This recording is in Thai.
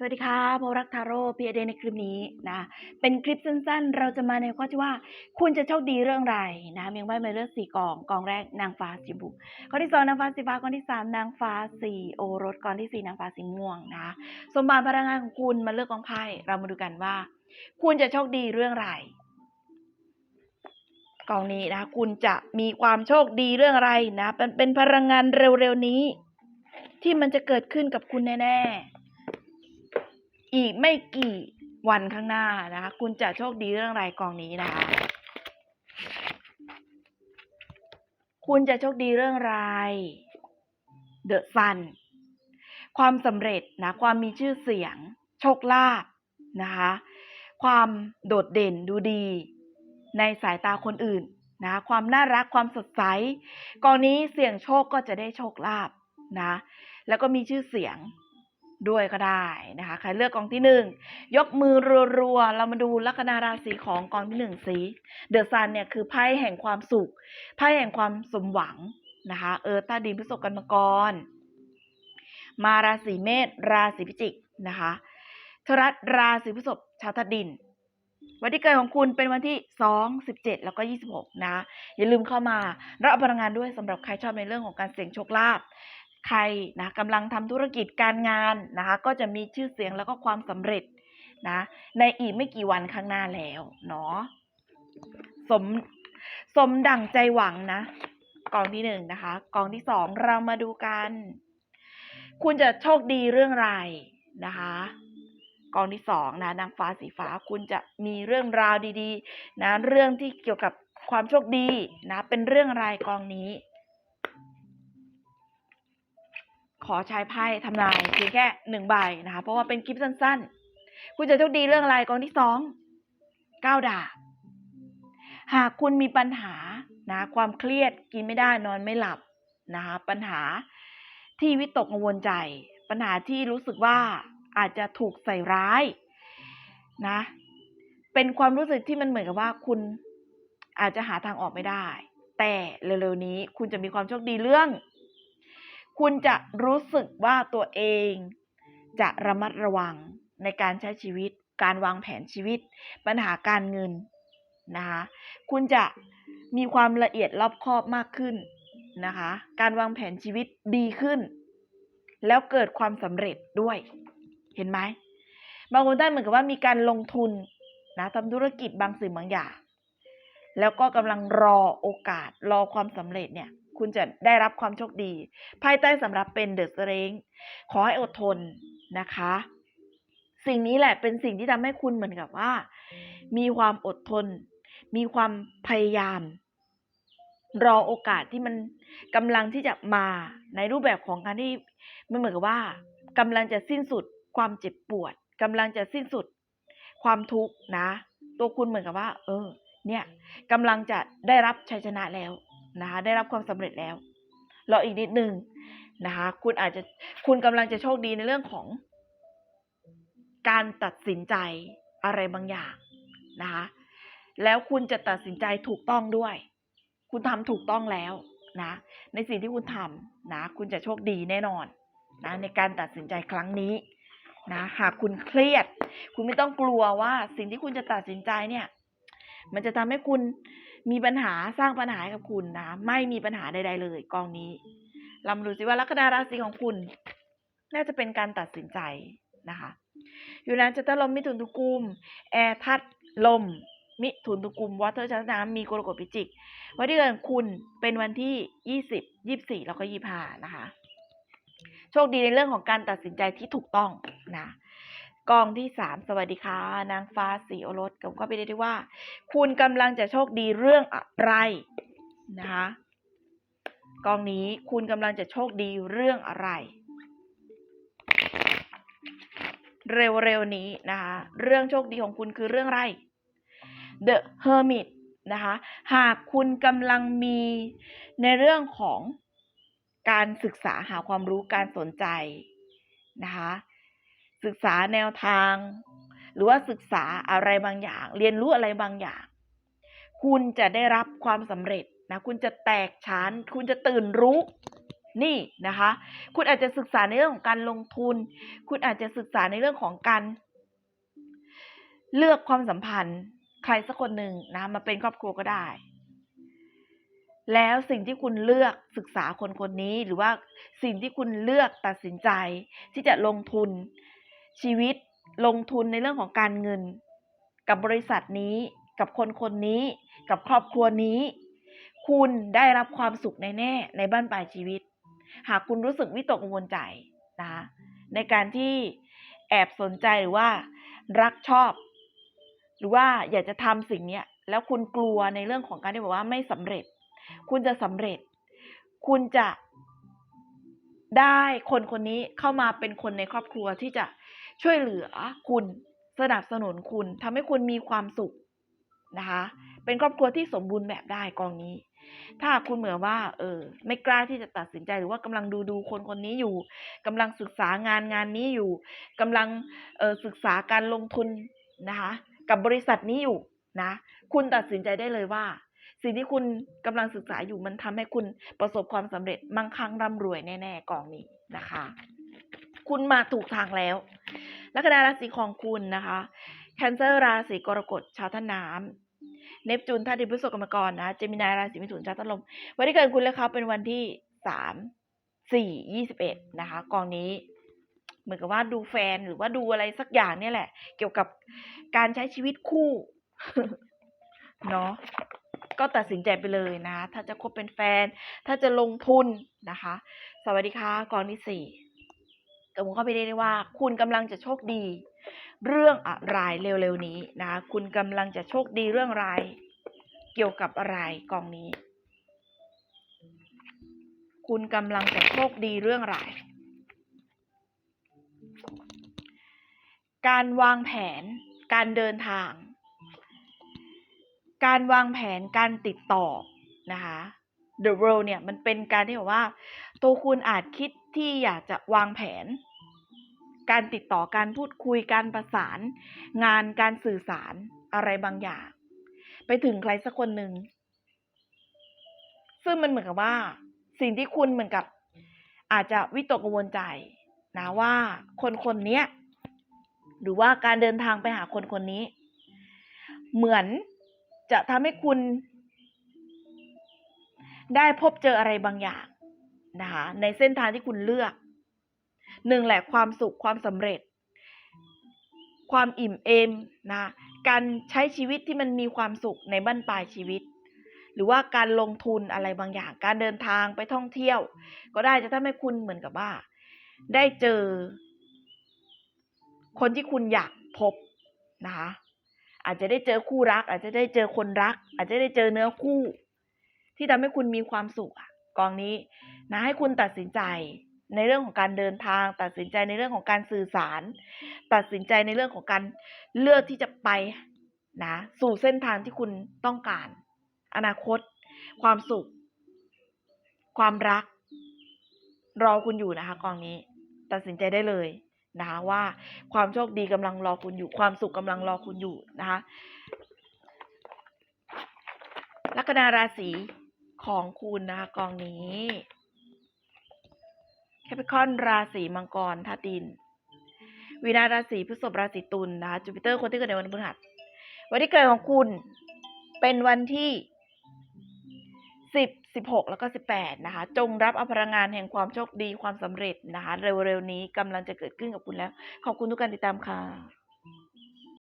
สวัสดีค่ะพบรักทาโร่พีเอเดในคลิปนี้นะ เป็นคลิปสั้นๆ เราจะมาในข้อที่ว่า คุณจะโชคดีเรื่องอะไรนะเมียงใบมาเลือกสี่กองกองแรกนางฟ้าสีบุกกองที่สองนางฟ้าสีฟ้ากองที่สามนางฟ้าสีโอรสกองที่สี่นางฟ้าสีม่วงนะ สมบัติพลังงานของคุณมาเลือกกองไพ่เรามาดูกันว่า คุณจะโชคดีเรื่องอะไรกองนี้นะ คุณจะมีความโชคดีเรื่องอะไรนะเป็นเป็นพลังงานเร็วๆนี้ ที่มันจะเกิดขึ้นกับคุณแน่ๆ อีกไม่กี่วันข้างหน้านะคะ คุณจะโชคดีเรื่องอะไรกองนี้นะคะ คุณจะโชคดีเรื่องอะไรเดอะซันความสำเร็จนะ ความมีชื่อเสียง โชคลาภนะคะ ความโดดเด่นดูดี ในสายตาคนอื่นนะความน่ารักความสดใสกองนี้เสี่ยงโชคก็จะได้โชคลาภนะ แล้วก็มีชื่อเสียง ด้วยก็ได้นะคะ ใครเลือกกองที่หนึ่งยกมือรัวๆ เรามาดูลัคนาราศีของกองที่หนึ่งสีเดอะซันเนี่ยคือไพ่แห่งความสุข ไพ่แห่งความสมหวังนะคะ เออต้ดินพฤษกันมากร มาราศีเมษราศีพิจิกนะคะทรัสราศีพฤษภชาวธาตุดิน วันที่เกิดของคุณเป็นวันที่ 2 17 แล้วก็ 26 นะ อย่าลืมเข้ามารับพลังงานด้วยสำหรับใครชอบในเรื่องของการเสี่ยงโชคลาภ ใครนะกำลังทำธุรกิจการงานนะคะ ก็จะมีชื่อเสียงแล้วก็ความสำเร็จนะในอีกไม่กี่วันข้างหน้าแล้วเนาะสมสมดั่งใจหวังนะกองที่หนึ่งนะคะ กองที่สองเรามาดูกัน คุณจะโชคดีเรื่องไรนะคะ กองที่สองนะนางฟ้าสีฟ้าคุณจะมีเรื่องราวดี ๆ นะ เรื่องที่เกี่ยวกับความโชคดีนะ เป็นเรื่องอะไรกองนี้ ขอใช้ไพ่ทำนายเพียงแค่หนึ่งใบนะคะ เพราะว่าเป็นคลิปสั้นๆ คุณจะโชคดีเรื่องอะไรกองที่สองก้าวดาบหากคุณมีปัญหานะความเครียดกินไม่ได้นอนไม่หลับนะคะปัญหาที่วิตกกังวลใจ ปัญหาที่รู้สึกว่าอาจจะถูกใส่ร้ายนะ เป็นความรู้สึกที่มันเหมือนกับว่าคุณอาจจะหาทางออกไม่ได้ แต่เร็วๆนี้คุณจะมีความโชคดีเรื่อง คุณจะรู้สึกว่าตัวเอง จะระมัดระวังในการใช้ชีวิต การวางแผนชีวิต ปัญหาการเงินนะคะ คุณจะมีความละเอียดรอบคอบมากขึ้นนะคะ การวางแผนชีวิตดีขึ้น แล้วเกิดความสำเร็จด้วย เห็นไหมบางคนได้เหมือนกับว่ามีการลงทุนนะทำธุรกิจบางสิ่งบางอย่าง แล้วก็กำลังรอโอกาสรอความสำเร็จเนี่ย คุณจะได้รับความโชคดี ภายใต้สำหรับเป็นเดอะสเ r งขอให้อดทนนะคะ สิ่งนี้แหละเป็นสิ่งที่ทำให้คุณเหมือนกับว่า มีความอดทน มีความพยายาม รอโอกาสที่มันกำลังที่จะมาในรูปแบบของการที่มันเหมือนกับว่ากำลังจะสิ้นสุดความเจ็บปวดกำลังจะสิ้นสุดความทุกข์นะ ตัวคุณเหมือนกับว่า เออ เนี่ยกำลังจะได้รับชัยชนะแล้วนะคะได้รับความสำเร็จแล้วรออีกนิดนึงนะคะคุณอาจจะคุณกำลังจะโชคดีในเรื่องของ การตัดสินใจอะไรบางอย่างนะคะแล้วคุณจะตัดสินใจถูกต้องด้วย คุณทำถูกต้องแล้วนะในสิ่งที่คุณทำนะคุณจะโชคดีแน่นอนนะในการตัดสินใจครั้งนี้นะหากคุณเครียด คุณไม่ต้องกลัวว่าสิ่งที่คุณจะตัดสินใจเนี่ย มันจะทำให้คุณมีปัญหาสร้างปัญหากับคุณนะ ไม่มีปัญหาใด ๆ เลย กองนี้เรามาดูสิว่าลัคนาราศีของคุณ น่าจะเป็นการตัดสินใจนะคะอยู่นั้นจะตลมมิถุนตุกุมแอร์ทัดลม มิถุนตุกุมวอเตอร์ชั้นน้ำมีกรกฎพิจิก วันที่เกิดคุณเป็นวันที่ยี่สิบยี่สี่แล้วก็ยี่ห้านะคะ โชคดีในเรื่องของการตัดสินใจที่ถูกต้องนะ กองที่สามสวัสดีค่ะ นางฟ้าสีโอรสผมก็ไปได้ที่ว่า คุณกำลังจะโชคดีเรื่องอะไรนะคะกองนี้คุณกำลังจะโชคดีเรื่องอะไร เร็วๆนี้นะคะเรื่องโชคดีของคุณคือเรื่องอะไร The Hermit นะคะหากคุณกำลังมีในเรื่องของการศึกษาหาความรู้การสนใจนะคะ ศึกษาแนวทาง หรือว่าศึกษาอะไรบางอย่าง เรียนรู้อะไรบางอย่าง คุณจะได้รับความสำเร็จนะคุณจะแตกฉานคุณจะตื่นรู้นี่นะคะ คุณอาจจะศึกษาในเรื่องของการลงทุน คุณอาจจะศึกษาในเรื่องของการ เลือกความสัมพันธ์ ใครสักคนหนึ่งนะมาเป็นครอบครัวก็ได้ แล้วสิ่งที่คุณเลือกศึกษาคนคนนี้หรือว่าสิ่งที่คุณเลือกตัดสินใจ ที่จะลงทุน ชีวิตลงทุนในเรื่องของการเงิน กับบริษัทนี้กับคนคนนี้ กับครอบครัวนี้ คุณได้รับความสุขแน่ๆในบ้านปลายชีวิต หากคุณรู้สึกวิตกกังวลใจนะคะในการที่แอบสนใจหรือว่ารักชอบ หรือว่าอยากจะทำสิ่งนี้แล้วคุณกลัวในเรื่องของการที่บอกว่าไม่สำเร็จ คุณจะสำเร็จ คุณจะได้คนคนนี้เข้ามาเป็นคนในครอบครัวที่จะ ช่วยเหลือคุณสนับสนุนคุณทำให้คุณมีความสุขนะคะ เป็นครอบครัวที่สมบูรณ์แบบได้กองนี้ ถ้าคุณเหมือนว่า เออ ไม่กล้าที่จะตัดสินใจหรือว่ากำลังดูดูคนคนนี้อยู่กำลังศึกษางานงานนี้อยู่กำลังเออศึกษาการลงทุนนะคะ กับบริษัทนี้อยู่นะ คุณตัดสินใจได้เลยว่า สิ่งที่คุณกำลังศึกษาอยู่มันทำให้คุณประสบความสำเร็จมั่งคั่งร่ำรวยแน่ๆกองนี้นะคะ คุณมาถูกทางแล้ว ลัคนาราศีของคุณนะคะ แคนเซอร์ราศีกรกฎชาวท่าน้ำเนปจูนธาตุดินพฤษภกรรมกรนะเจมินายราศีมิถุนชาวต้นลม วันที่เกิดคุณและเขาเป็นวันที่สามสี่ยี่สิบเอ็ดนะคะ กองนี้เหมือนกับว่าดูแฟนหรือว่าดูอะไรสักอย่างเนี่ยแหละ เกี่ยวกับการใช้ชีวิตคู่เนาะก็ตัดสินใจไปเลยนะ ถ้าจะคบเป็นแฟน ถ้าจะลงทุนนะคะ สวัสดีค่ะกองที่สี่ กับผมเข้าไปได้เลยว่า คุณกำลังจะโชคดี เรื่องอะไรเร็วๆนี้นะคุณกำลังจะโชคดีเรื่องอะไรเกี่ยวกับอะไรกองนี้ คุณกำลังจะโชคดีเรื่องอะไรการวางแผน การเดินทาง การวางแผนการติดต่อนะคะ The World เนี่ยมันเป็นการที่แบบว่า ตัวคุณอาจคิดที่อยากจะวางแผน การติดต่อการพูดคุยการประสาน งานการสื่อสารอะไรบางอย่าง ไปถึงใครสักคนหนึ่งซึ่งมันเหมือนกับว่า สิ่งที่คุณเหมือนกับ อาจจะวิตกกังวลใจนะว่าคนคนนี้หรือว่าการเดินทางไปหาคนคนนี้ เหมือนจะทำให้คุณ ได้พบเจออะไรบางอย่างนะคะในเส้นทางที่คุณเลือก หนึ่งแหละความสุขความสำเร็จ ความอิ่มเอมนะการใช้ชีวิตที่มันมีความสุขในบั้นปลายชีวิต หรือว่าการลงทุนอะไรบางอย่าง การเดินทางไปท่องเที่ยว ก็ได้จะทำให้คุณเหมือนกับว่า ได้เจอ คนที่คุณอยากพบนะคะอาจจะได้เจอคู่รัก อาจจะได้เจอคนรัก อาจจะได้เจอเนื้อคู่ ที่ทำให้คุณมีความสุขกองนี้นะให้คุณตัดสินใจ ในเรื่องของการเดินทาง ตัดสินใจในเรื่องของการสื่อสาร ตัดสินใจในเรื่องของการเลือกที่จะไปนะสู่เส้นทางที่คุณต้องการ อนาคต ความสุข ความรัก รอคุณอยู่นะคะกองนี้ ตัดสินใจได้เลยนะคะว่าความโชคดีกำลังรอคุณอยู่ ความสุขกำลังรอคุณอยู่นะคะลัคนาราศีของคุณนะคะกองนี้ แคปิคอนราศีมังกรธาตุดินวีนาราศีพฤษภราศีตุลนะคะจูปิเตอร์คนที่เกิดในวันพฤหัสวันที่เกิดของคุณเป็นวันที่สิบสิบหกแล้วก็สิบแปดนะคะ จงรับอพลังงานแห่งความโชคดีความสำเร็จนะคะ เร็วๆนี้กำลังจะเกิดขึ้นกับคุณแล้ว ขอบคุณทุกการติดตามค่ะ